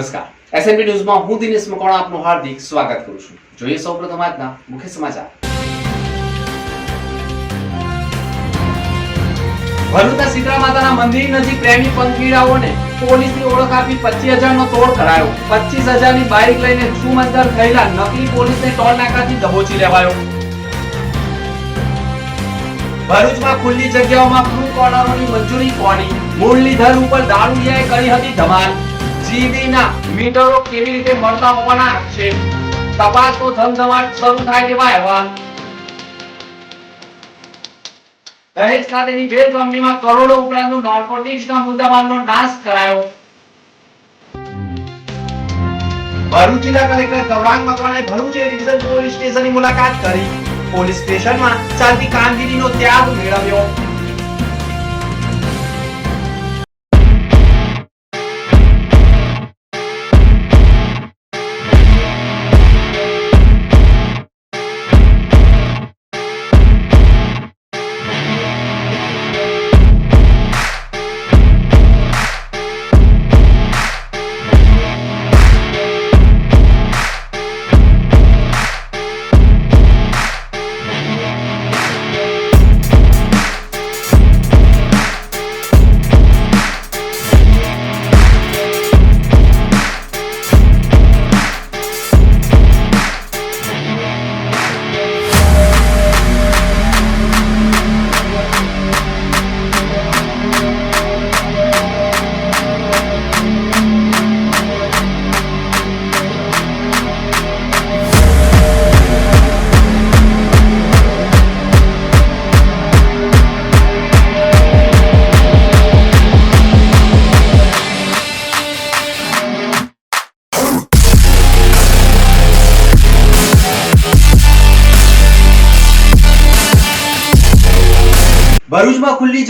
નમસ્કાર. એસએનબી ન્યૂઝમાં હું દિનેશ મકવાણા આપનું હાર્દિક સ્વાગત કરું છું. જોઈએ સૌપ્રથમ આજના મુખ્ય સમાચાર. ભરૂચના શીતળા માતાના મંદિર નજીક પ્રેમી પંખીડાઓને પોલીસની ઓળખ આપી પચીસ હજારનો તોડ કરાયો. પચીસ હજારની બાઇક લઈને છૂમંતર થયેલા નકલી પોલીસને ટોલ નાકાથી દબોચી લેવાયો. ભરૂચમાં ખુલ્લી જગ્યાઓમાં ફ્રૂટ કોર્નરોની મંજૂરી કોની? મુરલીધર ઉપર દારૂડિયાએ કરી હતી ધમાલ. જીબીના મીટરો કેવી રીતે મળતા હોવાના આક્ષેપ તપાસનો ધમધમાટ શરૂ થાય તેવા અહેવાલ. દહેજ ખાતેની વેલ કંપનીમાં કરોડો ઉપરાંતનું નાર્કોટિક્સના મુદ્દામાલનો નાશ કરાયો. ભરૂચ જિલ્લા collector Gaurang Makwana Bharuch division police સ્ટેશનની મુલાકાત કરી. પોલીસ સ્ટેશનમાં ચાલતી કામગીરીનો ત્યાગ મેળવ્યો.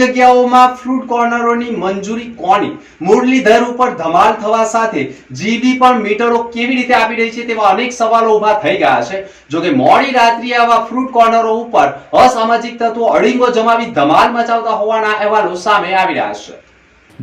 જગ્યાઓમાં ફ્રૂટ કોર્નરોની મંજૂરી કોની? મુરલીધર ઉપર ધમાલ થવા સાથે જીબી પણ મીટરો કેવી રીતે આપી રહી છે તેવા અનેક સવાલો ઊભા થઈ ગયા છે. જોકે મોડી રાત્રિએ આવા ફ્રૂટ કોર્નરો ઉપર અસામાજિક તત્વો અડીંગો જમાવી ધમાલ મચાવતા હોવાના અહેવાલો સામે આવી રહ્યા છે.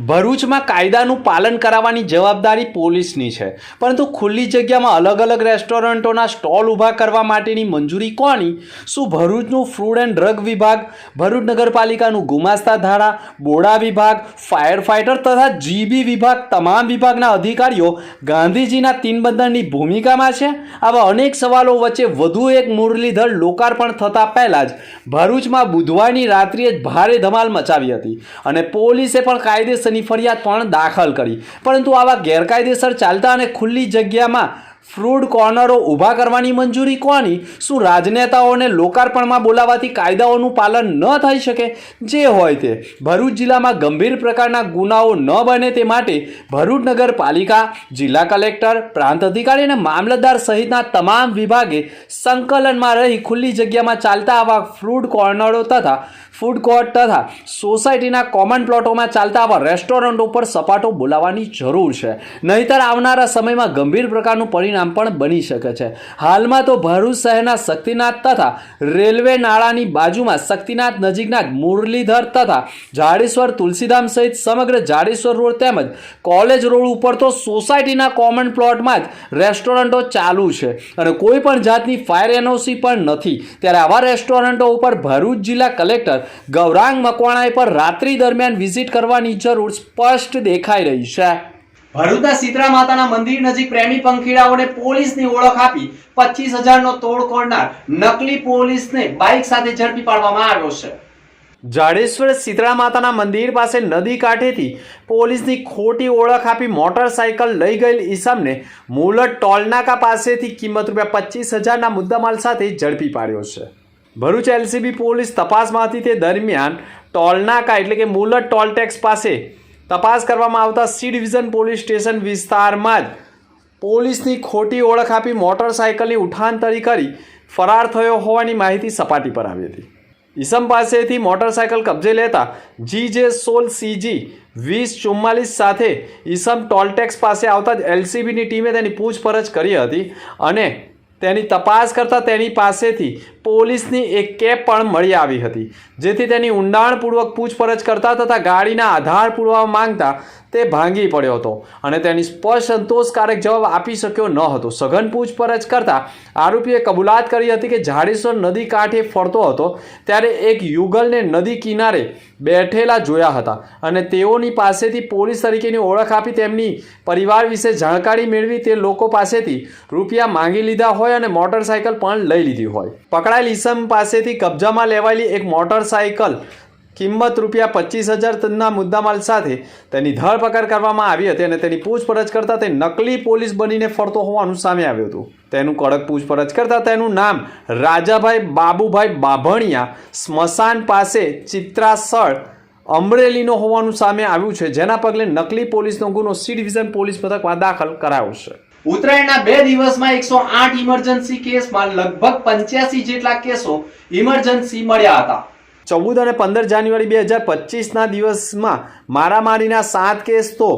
ભરૂચમાં કાયદાનું પાલન કરાવવાની જવાબદારી પોલીસની છે. પરંતુ ખુલ્લી જગ્યામાં અલગ અલગ રેસ્ટોરન્ટોના સ્ટોલ ઊભા કરવા માટેની મંજૂરી કોની? શું ભરૂચનું ફૂડ એન્ડ ડ્રગ વિભાગ, ભરૂચ નગરપાલિકાનું ગુમાસ્તા ધારા, બોડા વિભાગ, ફાયર ફાઇટર તથા જીબી વિભાગ તમામ વિભાગના અધિકારીઓ ગાંધીજીના તીનબંધનની ભૂમિકામાં છે? આવા અનેક સવાલો વચ્ચે વધુ એક મુરલીધર લોકાર્પણ થતાં પહેલાં જ ભરૂચમાં બુધવારની રાત્રિએ જ ભારે ધમાલ મચાવી હતી અને પોલીસે પણ કાયદેસરની ફરિયાદ પણ દાખલ કરી. પરંતુ આવા ગેરકાયદેસર ચાલતા અને ખુલ્લી જગ્યામાં ફ્રૂડ કોર્નરો ઊભા કરવાની મંજૂરી કોની? શું રાજનેતાઓને લોકાર્પણમાં બોલાવાથી કાયદાઓનું પાલન ન થઈ શકે? જે હોય તે. ભરૂચ જિલ્લામાં ગંભીર પ્રકારના ગુનાઓ ન બને તે માટે ભરૂચ નગરપાલિકા, જિલ્લા કલેક્ટર, પ્રાંત અધિકારી અને મામલતદાર સહિતના તમામ વિભાગે સંકલનમાં રહી ખુલ્લી જગ્યામાં ચાલતા આવા ફ્રૂડ કોર્નરો તથા ફૂડ કોર્ટ તથા સોસાયટીના કોમન પ્લોટોમાં ચાલતા આવા રેસ્ટોરન્ટ ઉપર સપાટો બોલાવવાની જરૂર છે. નહીતર આવનારા સમયમાં ગંભીર પ્રકારનું પરિણામ પણ બની શકે છે. હાલમાં તો ભરૂચ શહેરના શક્તિનાથ તથા રેલવે નાળાની બાજુમાં શક્તિનાથ નજીકના મુરલીધર તથા જાડેશ્વર તુલસીધામ સહિત સમગ્ર જાડેશ્વર રોડ તેમજ કોલેજ રોડ ઉપર તો સોસાયટીના કોમન પ્લોટમાં જ રેસ્ટોરન્ટો ચાલુ છે અને કોઈ પણ જાતની ફાયર એનઓસી પણ નથી. ત્યારે આવા રેસ્ટોરન્ટો ઉપર ભરૂચ જિલ્લા કલેક્ટર ગૌરાંગ મકવાણાએ પર રાત્રિ દરમિયાન વિઝિટ કરવાની જરૂર સ્પષ્ટ દેખાઈ રહી છે. ભરૂચના સીતરા માતાના મંદિર નજીક પ્રેમી પંખીડાઓને પોલીસની ઓળખ આપી પચીસ હજારનો તોડ કરનાર નકલી પોલીસને બાઇક સાથે ઝડપી પાડવામાં આવ્યો છે. જાડેશ્વર શીતળા માતાના મંદિર પાસે નદી કાંઠેથી પોલીસની ખોટી ઓળખ આપી મોટરસાયકલ લઈ ગયેલ ઈસમને મુલટ ટોલનાકા પાસેથી કિંમત રૂપિયા પચીસ હજારના મુદ્દામાલ સાથે ઝડપી પાડ્યો છે. ભરૂચ એલસીબી પોલીસ તપાસમાં હતી તે દરમિયાન ટોલનાકા એટલે કે મુલટ ટોલ ટેક્સ પાસે તપાસ કરવામાં આવતા સી ડિવિઝન પોલીસ સ્ટેશન વિસ્તારમાં જ પોલીસની ખોટી ઓળખ આપી મોટરસાયકલની ઉઠાંતરી કરી ફરાર થયો હોવાની માહિતી સપાટી પર આવી હતી. ઈસમ પાસેથી મોટરસાયકલ કબજે લેતા જી જે સોલ સીજી વીસ ચુમ્માલીસ સાથે ઈસમ ટોલટેક્સ પાસે આવતા જ એલસીબીની ટીમે તેની પૂછપરછ કરી હતી અને તેની તપાસ કરતાં તેની પાસેથી પોલીસની એક કેપ પણ મળી આવી હતી, જેથી તેની ઊંડાણપૂર્વક પૂછપરછ કરતા તથા ગાડીના આધાર પુરાવા માંગતા તે ભાંગી પડ્યો હતો અને તેની સ્પષ્ટ સંતોષકારક જવાબ આપી શક્યો ન હતો. સઘન પૂછપરછ કરતા આરોપીએ કબૂલાત કરી હતી કે જાડેશ્વર નદી કાંઠે ફરતો હતો ત્યારે એક યુગલને નદી કિનારે બેઠેલા જોયા હતા અને તેઓની પાસેથી પોલીસ તરીકેની ઓળખ આપી તેમની પરિવાર વિશે જાણકારી મેળવી તે લોકો પાસેથી રૂપિયા માંગી લીધા હોય અને મોટરસાયકલ પણ લઈ લીધી હોય. પકડાયેલ ઈસમ પાસેથી કબજામાં લેવાયેલી એક મોટરસાયકલ કિંમત રૂપિયા પચીસ હજારના મુદ્દામાલ સાથે તેની ધરપકડ કરવામાં આવી હતી અને તેની પૂછપરછ કરતાં તે નકલી પોલીસ બનીને ફરતો હોવાનું સામે આવ્યું હતું. તેનું કડક પૂછપરછ કરતાં તેનું નામ રાજાભાઈ બાબુભાઈ બાભણિયા સ્મશાન પાસે ચિત્રાસળ અમરેલીનો હોવાનું સામે આવ્યું છે, જેના પગલે નકલી પોલીસનો ગુનો સી ડિવિઝન પોલીસ મથકમાં દાખલ કરાયો છે. ઉત્તરાયણના બે દિવસમાં એકસો આઠ ઇમરજન્સી કેસમાં લગભગ પંચ્યાસી જેટલા કેસો ઇમરજન્સી મળ્યા હતા. ચૌદ અને પંદર જાન્યુઆરી બે હજાર પચીસના દિવસમાં મારામારીના સાત કેસ તો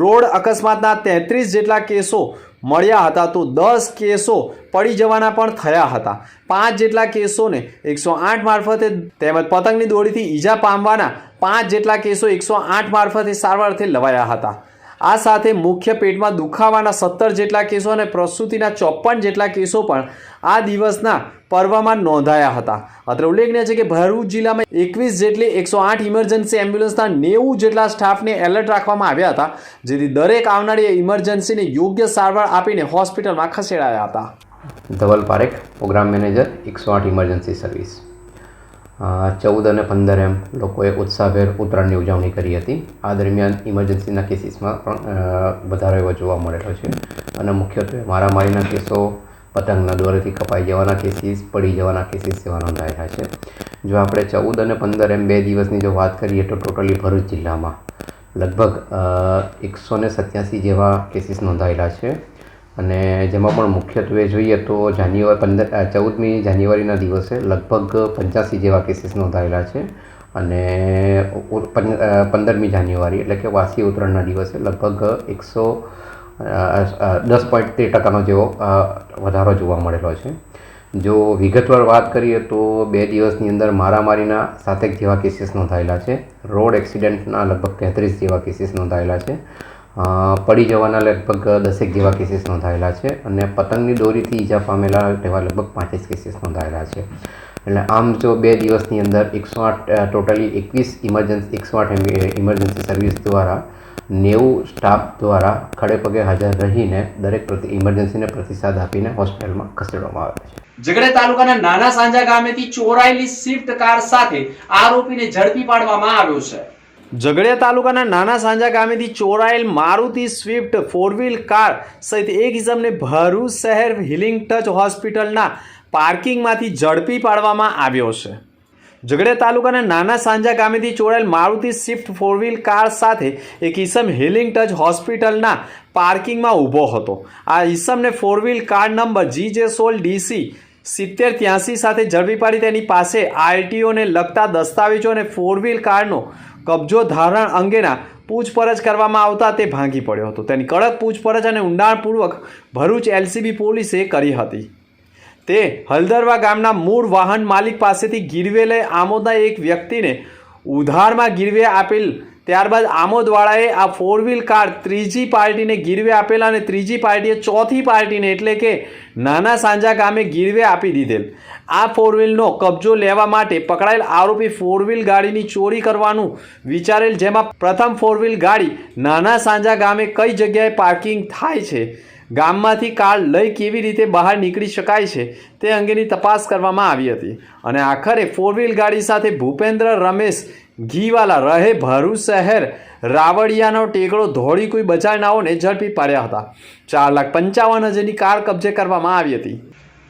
રોડ અકસ્માતના તેત્રીસ જેટલા કેસો મળ્યા હતા તો દસ કેસો પડી જવાના પણ થયા હતા. પાંચ જેટલા કેસોને એકસો આઠ મારફતે તેમજ પતંગની દોરીથી ઈજા પામવાના પાંચ જેટલા કેસો એકસો આઠ મારફતે સારવારથી લવાયા હતા. આ સાથે મુખ્ય પેટમાં દુખાવાના સત્તર જેટલા કેસો અને પ્રસૂતિના ચોપન જેટલા કેસો પણ આ દિવસના પર્વમાં નોંધાયા હતા. અત્રે ઉલ્લેખનીય છે કે ભરૂચ જિલ્લામાં એકવીસ જેટલી એકસો આઠ ઇમરજન્સી એમ્બ્યુલન્સના નેવું જેટલા સ્ટાફને એલર્ટ રાખવામાં આવ્યા હતા, જેથી દરેક આવનારી ઇમરજન્સીને યોગ્ય સારવાર આપીને હોસ્પિટલમાં ખસેડાયા હતા. ધવલ પારેખ, પ્રોગ્રામ મેનેજર, એકસો આઠ ઇમરજન્સી સર્વિસ. ચૌદ અને પંદર એમ લોકોએ ઉત્સાહભેર ઉત્તરાયણની ઉજવણી કરી હતી. આ દરમિયાન ઇમરજન્સીના કેસીસમાં પણ વધારો એવો જોવા મળેલો છે. અને મુખ્યત્વે મારામારીના કેસો, પતંગના દોરેથી કપાઈ જવાના કેસીસ પડી જવાના કેસીસ જેવા નોંધાયેલા છે. જો આપણે ચૌદ અને પંદર એમ બે દિવસની જો વાત કરીએ તો ટોટલી ભરૂચ જિલ્લામાં લગભગ એકસો ને સત્યાસી જેવા કેસીસ નોંધાયેલા છે. અને જેમાં પણ મુખ્યત્વે જોઈએ તો જાન્યુઆરી પંદર ચૌદમી જાન્યુઆરીના દિવસે લગભગ પંચ્યાસી જેવા કેસીસ નોંધાયેલા છે. અને પંદરમી જાન્યુઆરી એટલે કે વાસી ઉત્તરાયણના દિવસે લગભગ એકસો દસ પોઈન્ટ તેર ટકાનો જેવો વધારો જોવા મળેલો છે. જો વિગતવાર વાત કરીએ તો બે દિવસની અંદર મારામારીના સાતેક જેવા કેસીસ નોંધાયેલા છે. રોડ એક્સિડન્ટના લગભગ તેત્રીસ જેવા કેસીસ નોંધાયેલા છે. પડી જવાના લગભગ દસેક જેવા કેસીસ નોંધાયેલા છે અને પતંગની દોરીથી ઈજા પામેલા તેવા લગભગ પાંચીસ કેસીસ નોંધાયેલા છે. એટલે આમ જો બે દિવસની અંદર એકસો આઠ ટોટલી એકવીસ ઇમરજન્સી એકસો આઠ ઇમરજન્સી સર્વિસ દ્વારા નેવું સ્ટાફ દ્વારા ખડે પગે હાજર રહીને દરેક પ્રતિ ઇમરજન્સીને પ્રતિસાદ આપીને હોસ્પિટલમાં ખસેડવામાં આવે છે. ઝઘડા તાલુકાના નાના સાંજા ગામેથી ચોરાયેલી સ્વિફ્ટ કાર સાથે આરોપીને ઝડપી પાડવામાં આવ્યો છે. ઝઘડિયા તાલુકાના નાના સાંજા ગામેથી ચોરાયેલ Maruti Swift four wheel car સહિત એક ઇસમને ભરૂચ શહેર હિલિંગ ટચ હોસ્પિટલના પાર્કિંગમાંથી ઝડપી પાડવામાં આવ્યો છે. ઝઘડિયા તાલુકાના નાના સાંજા ગામેથી ચોરાયેલ Maruti Swift four wheel car સાથે એક ઈસમ હિલિંગ ટચ હોસ્પિટલના પાર્કિંગમાં ઊભો હતો. આ ઈસમને four wheel car number G J સોલ ડીસી સિત્તેર ત્યાંસી સાથે ઝડપી પાડી તેની પાસે આરટીઓને લગતા દસ્તાવેજો અને ફોર વ્હીલ કારનો કબજો ધારણ અંગેના પૂછપરછ કરવામાં આવતા તે ભાંગી પડ્યો હતો. તેની કડક પૂછપરછ અને ઊંડાણપૂર્વક ભરૂચ એલસીબી પોલીસે કરી હતી. તે હલદરવા ગામના મૂળ વાહન માલિક પાસેથી ગીરવે લઈ આમોદના એક વ્યક્તિને ઉધારમાં ગીરવે આપેલ ત્યારબાદ આમોદવાળાએ આ ફોર વ્હીલ કાર ત્રીજી પાર્ટીને ગીરવે આપેલા અને ત્રીજી પાર્ટીએ ચોથી પાર્ટીને એટલે કે નાના સાંજા ગામે ગીરવે આપી દીધેલ. આ ફોર વ્હીલનો કબજો લેવા માટે પકડાયેલ આરોપી ફોર વ્હીલ ગાડીની ચોરી કરવાનું વિચારેલ, જેમાં પ્રથમ ફોર વ્હીલ ગાડી નાના સાંજા ગામે કઈ જગ્યાએ પાર્કિંગ થાય છે, ગામમાંથી કાર લઈ કેવી રીતે બહાર નીકળી શકાય છે, તે અંગેની તપાસ કરવામાં આવી હતી. અને આખરે ફોર વ્હીલ ગાડી સાથે ભૂપેન્દ્ર, રમેશ ઘીવાલા રહે ભરૂચ શહેર. રાવડિયાનો ટેકડો ધોળી કોઈ બચાવનાઓને ઝડપી પાડ્યા હતા. ચાર લાખ પંચાવન હજારની કાર કબજે કરવામાં આવી હતી.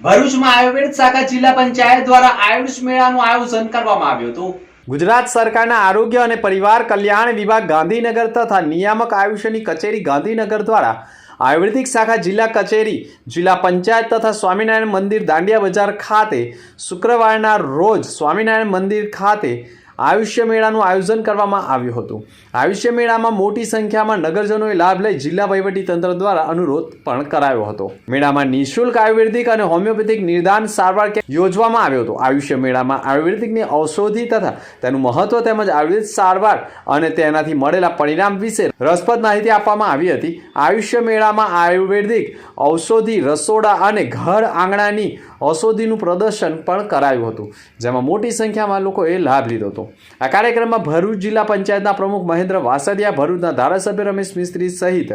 ભરૂચમાં આયુર્વેદ શાખા જિલ્લા પંચાયત દ્વારા આયુષ મેળાનું આયોજન કરવામાં આવ્યું હતું. ગુજરાત સરકારના આરોગ્ય અને પરિવાર કલ્યાણ વિભાગ ગાંધીનગર તથા નિયામક આયુષ્યની કચેરી ગાંધીનગર દ્વારા આયુર્વેદિક શાખા જિલ્લા કચેરી જિલ્લા પંચાયત તથા સ્વામિનારાયણ મંદિર દાંડિયા બજાર ખાતે શુક્રવારના રોજ સ્વામિનારાયણ મંદિર ખાતે આયુષ્ય મેળાનું આયોજન કરવામાં આવ્યું હતું. આયુષ્ય મેળામાં મોટી સંખ્યામાં નગરજનોએ લાભ લઈ જિલ્લા તંત્ર દ્વારા અનુરોધ પણ કરાયો હતો. મેળામાં નિઃશુલ્ક આયુર્વેદિક અને હોમિયોપેથિક નિદાન સારવાર યોજવામાં આવ્યો હતો. આયુષ્ય મેળામાં આયુર્વેદિકની ઔષધિ તથા તેનું મહત્વ તેમજ આયુર્વેદ સારવાર અને તેનાથી મળેલા પરિણામ વિશે રસપ્રદ માહિતી આપવામાં આવી હતી. આયુષ્ય મેળામાં આયુર્વેદિક ઔષધિ, રસોડા અને ઘર આંગણાની ઔષધિનું પ્રદર્શન પણ કરાયું હતું, જેમાં મોટી સંખ્યામાં લોકોએ લાભ લીધો હતો. આ કાર્યક્રમમાં ભરૂચ જિલ્લા પંચાયતના પ્રમુખ મહેન્દ્ર વાસદિયા, ભરૂચના ધારાસભ્ય રમેશ મિસ્ત્રી સહિત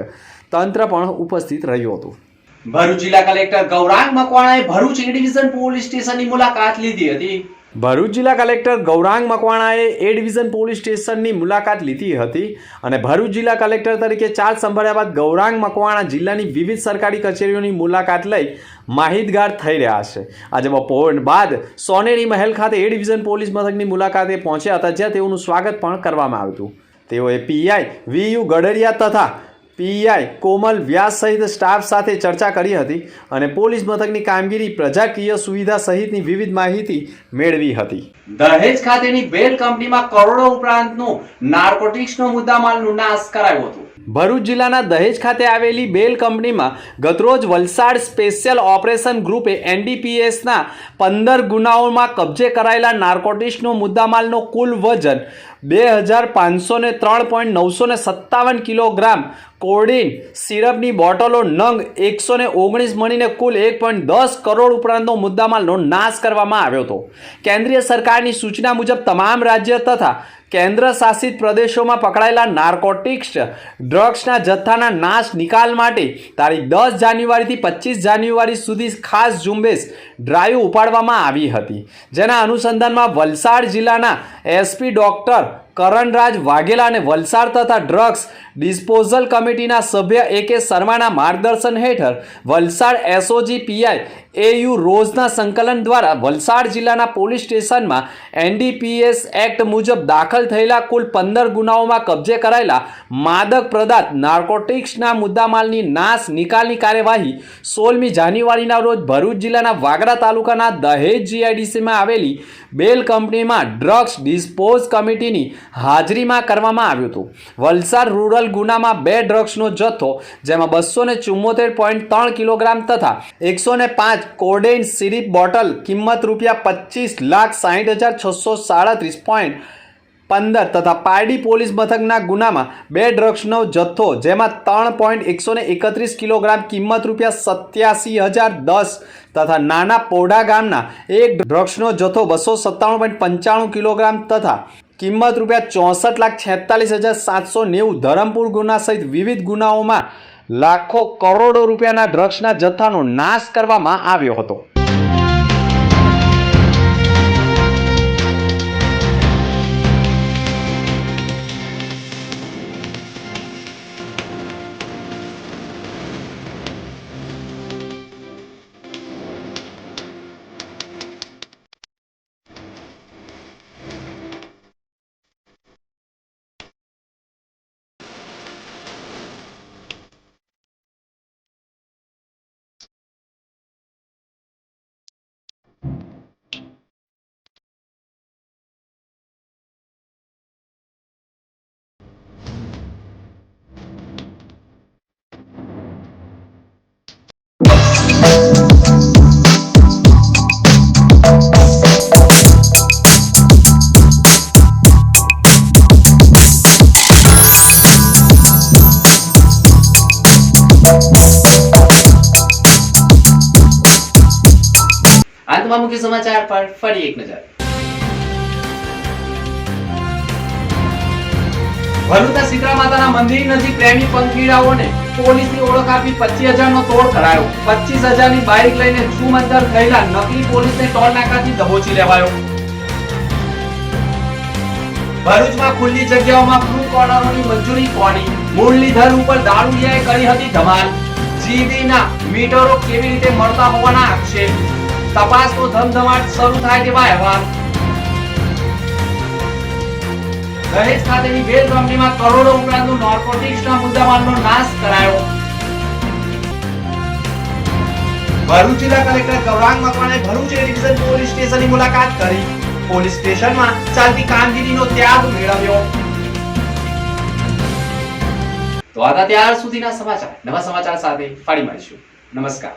તંત્ર પણ ઉપસ્થિત રહ્યું હતું. ભરૂચ જિલ્લા કલેક્ટર ગૌરાંગ મકવાણાએ ભરૂચ એ ડિવિઝન પોલીસ સ્ટેશનની મુલાકાત લીધી હતી. ભરૂચ જિલ્લા કલેક્ટર ગૌરાંગ મકવાણાએ એ ડિવિઝન પોલીસ સ્ટેશનની મુલાકાત લીધી હતી અને ભરૂચ જિલ્લા કલેક્ટર તરીકે ચાર્જ સંભાળ્યા બાદ ગૌરાંગ મકવાણા જિલ્લાની વિવિધ સરકારી કચેરીઓની મુલાકાત લઈ માહિતગાર થઈ રહ્યા છે. આજે બપોર બાદ સોનેરી મહેલ ખાતે એ ડિવિઝન પોલીસ મથકની મુલાકાતે પહોંચ્યા હતા, જ્યાં તેઓનું સ્વાગત પણ કરવામાં આવ્યું તેઓએ પીઆઈ વી યુ ગડરિયા તથા પીઆઈ કોમલ વ્યાસ સહિત સ્ટાફ સાથે ચર્ચા કરી હતી અને પોલીસ મથકની કામગીરી પ્રજાકીય સુવિધા સહિતની વિવિધ માહિતી મેળવી હતી. દહેજ ખાતેની બેલ કંપનીમાં કરોડો ઉપરાંતનું નાર્કોટિક્સનો મુદ્દામાલનું નાશ કરાયો હતો. ભરૂચ જિલ્લાના દહેજ ખાતે આવેલી બેલ કંપનીમાં ગતરોજ વલસાડ સ્પેશિયલ ઓપરેશન ગ્રુપે એનડીપીએસના પંદર ગુનાઓમાં કબજે કરાયેલા નાર્કોટિક્સનો મુદ્દામાલનો કુલ વજન બે હજાર પાંચસો ને ત્રણ પોઈન્ટ નવસો ને સત્તાવન કિલોગ્રામ, કોડિન, સિરપની બોટલો નંગ એકસો ને ઓગણીસ મળીને કુલ એક પોઈન્ટ દસ કરોડ ઉપરાંતનો મુદ્દામાલનો નાશ કરવામાં આવ્યો હતો. કેન્દ્રીય સરકારની સૂચના મુજબ તમામ રાજ્ય તથા કેન્દ્ર શાસિત પ્રદેશોમાં પકડાયેલા નાર્કોટિક્સ ડ્રગ્સના જથ્થાના નાશ નિકાલ માટે તારીખ દસ જાન્યુઆરીથી પચીસ જાન્યુઆરી સુધી ખાસ ઝુંબેશ ડ્રાઈવ ઉપાડવામાં આવી હતી. જેના અનુસંધાનમાં વલસાડ જિલ્લાના એસપી ડોક્ટર કરણરાજ વાઘેલા અને વલસાડ તથા ડ્રગ્સ ડિસ્પોઝલ કમિટીના સભ્ય એ કે શર્માના માર્ગદર્શન હેઠળ વલસાડ એસઓજી પીઆઈ એયુ રોઝના સંકલન દ્વારા વલસાડ જિલ્લાના પોલીસ સ્ટેશનમાં એનડીપીએસ એક્ટ મુજબ દાખલ થયેલા કુલ પંદર ગુનાઓમાં કબજે કરાયેલા માદક પદાર્થ, નાર્કોટિક્સના મુદ્દામાલની નાશ નિકાલની કાર્યવાહી સોળમી જાન્યુઆરીના રોજ ભરૂચ જિલ્લાના વાગડા તાલુકાના દહેજ જીઆઈડીસીમાં આવેલી બેલ કંપનીમાં ડ્રગ્સ ડિસ્પોઝ કમિટીની હાજરીમાં કરવામાં આવ્યું હતું. વલસાડ રૂરલ ગુનામાં બે ડ્રગ્સનો જથ્થો, જેમાં બસો ને ચુમ્મોતેર પોઈન્ટ ત્રણ કિલોગ્રામ તથા એકસો ને પાંચ કોડેન સિરીપ બોટલ કિંમત રૂપિયા પચીસ લાખ સાહીઠ હજાર છસો સાડત્રીસ પોઈન્ટ પંદર તથા પારડી પોલીસ મથકના ગુનામાં બે ડ્રગ્સનો જથ્થો, જેમાં ત્રણ પોઈન્ટ એકસો એકત્રીસ કિલોગ્રામ કિંમત રૂપિયા સત્યાસી હજાર દસ તથા નાના પોડા ગામના એક ડ્રગ્સનો જથ્થો બસો સત્તાણું પોઈન્ટ પંચાણું કિલોગ્રામ તથા કિંમત રૂપિયા ચોસઠ લાખ છેતાલીસ હજાર સાતસો નેવું ધરમપુર ગુના સહિત વિવિધ ગુનાઓમાં લાખો કરોડો રૂપિયાના ડ્રગ્સના જથ્થાનો નાશ કરવામાં આવ્યો હતો. સમાચાર પર ફરી એક નજર. ભરૂચના શીતળા માતાના મંદિર નજીક પ્રેમી પંખીડાઓને પોલીસની ઓળખ આપી પચીસ હજારનો તોડ કરાયો. પચીસ હજારની બાઇક લઈને અંદર થયેલા નકલી પોલીસને ટોલ નાકાથી દબોચી લેવાયો. ભરૂચમાં ખુલ્લી જગ્યાઓમાં ફ્રૂટ કોર્નરોની મંજૂરી કોની? મુરલીધર ઉપર દારૂડિયાએ કરી હતી ધમાલ. જીબીના મીટરો કેવી રીતે મળતા હોવાના આક્ષેપ? તપાસનો ધમધમાટ શરૂ થાય તેવા અહેવાલ. દહેજ ખાતેની બેલ કંપનીમાં કરોડો ઉપરાંતનું નોર્કોટિક્સના મુદ્દામાલનો નાશ કરાયો. ભરૂચ જિલ્લા collector Gaurang Makwana Bharuch A division police સ્ટેશનની મુલાકાત કરી. પોલીસ સ્ટેશનમાં ચાલતી કામગીરીનો ત્યાગ મેળવ્યો. તો આ ત્યાર સુધીના સમાચાર. નવા સમાચાર સાથે ફરી મળીશું. નમસ્કાર.